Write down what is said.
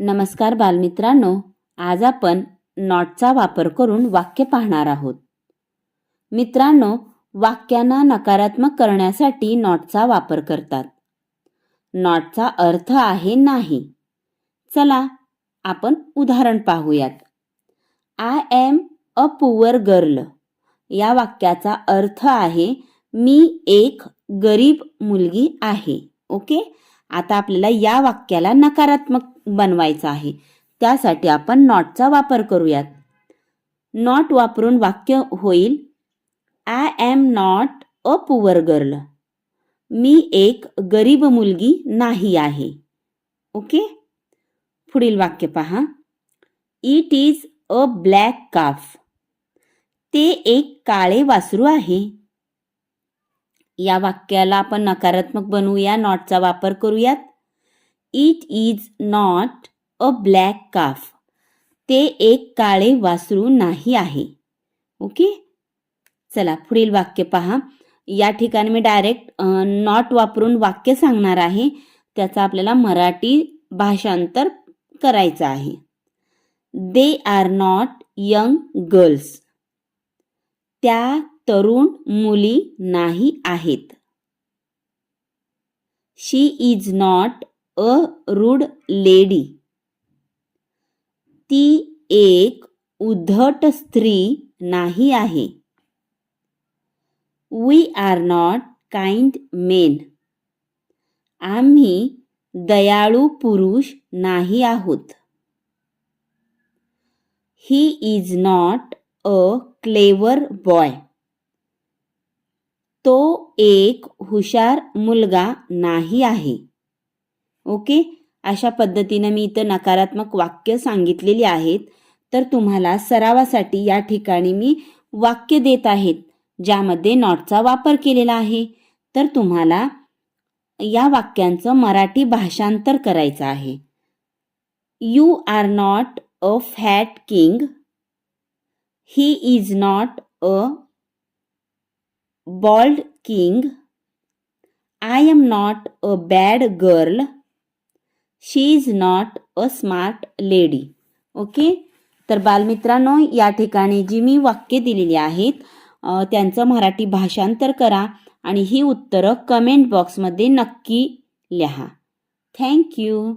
नमस्कार बालमित्रांनो आज आपण नॉटचा वापर करून वाक्य पाहणार आहोत. मित्रांनो वाक्यांना नकारात्मक करण्यासाठी नॉटचा वापर करतात. नॉटचा अर्थ आहे नाही. चला आपण उदाहरण पाहूयात. I am a poor girl या वाक्याचा अर्थ आहे मी एक गरीब मुलगी आहे. ओके? आता आपल्याला या वाक्याला नकारात्मक बनवायचं आहे. त्यासाठी आपण नॉटचा वापर करूयात. नॉट वापरून वाक्य होईल I am not a poor girl मी एक गरीब मुलगी नाही आहे. ओके? पुढील वाक्य पहा. It is a black calf ते एक काळे वासरू आहे. या वाक्याला आपण नकारात्मक बनवूया नॉटचा वापर करूयात. It is not a black calf ते एक काळे वासरू नाही आहे. ओके? चला पुढील वाक्य पहा. या ठिकाणी मी डायरेक्ट नॉट वापरून वाक्य सांगणार आहे. त्याचा आपल्याला मराठी भाषांतर करायचं आहे. They are not young girls त्या तरुण मुली नाही आहेत. She is not a rude lady ती एक उद्धट स्त्री नाही आहे. We are not kind men आम्ही दयाळू पुरुष नाही आहोत. He is not a clever boy तो एक हुशार मुलगा नाही आहे. ओके? अशा पद्धतीनं मी इथं नकारात्मक वाक्य सांगितलेली आहेत. तर तुम्हाला सरावासाठी या ठिकाणी मी वाक्य देत आहेत ज्यामध्ये नॉटचा वापर केलेला आहे. तर तुम्हाला या वाक्यांचं मराठी भाषांतर करायचं आहे. You are not a fat king he is not a bald king I am not a bad girl she is not a smart lady okay तर बालमित्रांनो या ठिकाणी जी मी वाक्य दिलेली आहेत त्यांचं मराठी भाषांतर करा आणि ही उत्तरं कमेंट बॉक्समध्ये नक्की लिहा. थँक्यू